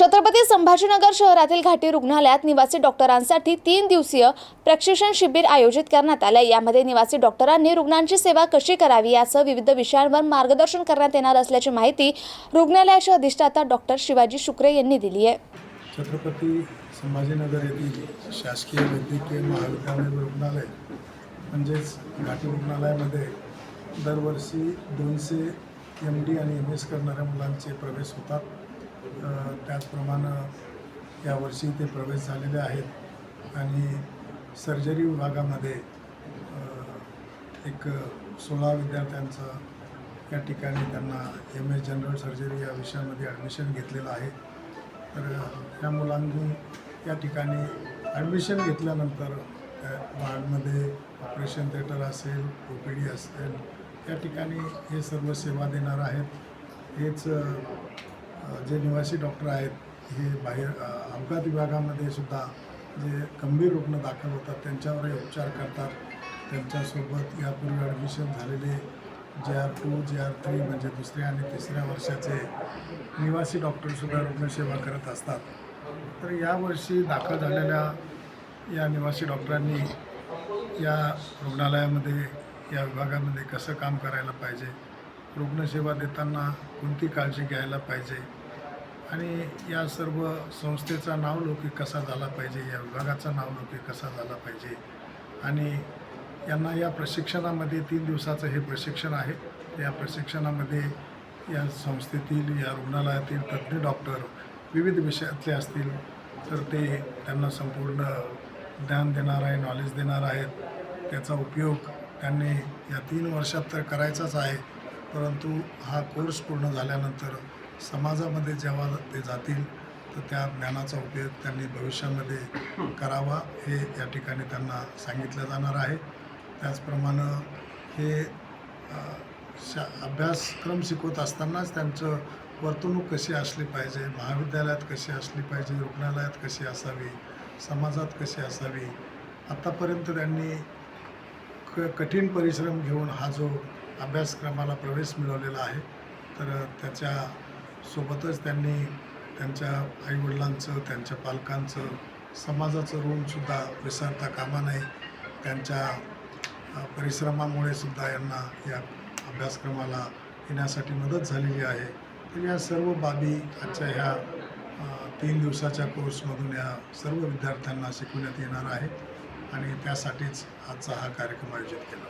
छत्रपती संभाजीनगर शहरातील घाटी रुग्णालयात निवासी डॉक्टरांसाठी तीन दिवसीय प्रशिक्षण शिबिर आयोजित करण्यात आलं यामध्ये निवासी डॉक्टरांनी रुग्णांची सेवा कशी करावी यासह विविध विषयांवर मार्गदर्शन करण्यात येणार असल्याची माहिती रुग्णालयाच्या अधिष्ठाता डॉक्टर शिवाजी शुक्रे यांनी दिली आहे. छत्रपती संभाजीनगर येथील शासकीय वैद्यकीय महाविद्यालय रुग्णालय म्हणजेच घाटी रुग्णालयामध्ये दरवर्षी दोनशे एम डी आणि एम एस करणाऱ्या मुलांचे प्रवेश होतात. त्याचप्रमाणे यावर्षी ते प्रवेश झालेले आहेत. आणि सर्जरी विभागामध्ये एक सोळा विद्यार्थ्यांचं या ठिकाणी त्यांना एम एस जनरल सर्जरी या विषयामध्ये ॲडमिशन घेतलेलं आहे. तर या मुलांनी या ठिकाणी ॲडमिशन घेतल्यानंतर वार्डमध्ये ऑपरेशन थिएटर असेल ओ पी डी असेल या ठिकाणी हे सर्व सेवा देणार आहेत. हेच जे निवासी डॉक्टर आहेत हे बाहेर अपघात विभागामध्ये सुद्धा जे गंभीर रुग्ण दाखल होतात त्यांच्यावरही उपचार करतात. त्यांच्यासोबत यापूर्वी ॲडमिशन झालेले J R two J R three म्हणजे दुसऱ्या आणि तिसऱ्या वर्षाचे निवासी डॉक्टरसुद्धा रुग्णसेवा करत असतात. तर यावर्षी दाखल झालेल्या या निवासी डॉक्टरांनी या रुग्णालयामध्ये या विभागामध्ये कसं काम करायला पाहिजे? रुग्णसेवा देताना कोणती काळजी घ्यायला पाहिजे? आणि या सर्व संस्थेचा नावलौकिक कसा झाला पाहिजे या विभागाचा नावलौकिक कसा झाला पाहिजे? आणि यांना या प्रशिक्षणामध्ये तीन दिवसाचं हे प्रशिक्षण आहे. या प्रशिक्षणामध्ये या संस्थेतील या रुग्णालयातील तज्ज्ञ डॉक्टर विविध विषयातले असतील तर ते त्यांना संपूर्ण ज्ञान देणार आहे नॉलेज देणार आहेत. त्याचा उपयोग त्यांनी या तीन वर्षात तर करायचाच आहे परंतु हा कोर्स पूर्ण झाल्यानंतर समाजामध्ये जेव्हा ते जातील तर त्या ज्ञानाचा उपयोग त्यांनी भविष्यामध्ये करावा हे या ठिकाणी त्यांना सांगितलं जाणार आहे. त्याचप्रमाणे हे शा अभ्यासक्रम शिकवत असतानाच त्यांचं वर्तणूक कशी असली पाहिजे महाविद्यालयात कशी असली पाहिजे रुग्णालयात कशी असावी समाजात कशी असावी आत्तापर्यंत त्यांनी क कठीण परिश्रम घेऊन हा जो अभ्यासक्रमाला प्रवेश मिळवलेला आहे तर त्याच्या सोबतच त्यांनी त्यांच्या आईवडिलांचं त्यांच्या पालकांचं समाजाचं ऋणसुद्धा विसरता कामा नये. त्यांच्या परिश्रमामुळे सुद्धा यांना या अभ्यासक्रमाला येण्यासाठी मदत झालेली आहे. तर या सर्व बाबी आजच्या ह्या तीन दिवसाच्या कोर्समधून या सर्व विद्यार्थ्यांना शिकवण्यात येणार आहे आणि त्यासाठीच आजचा हा कार्यक्रम आयोजित केला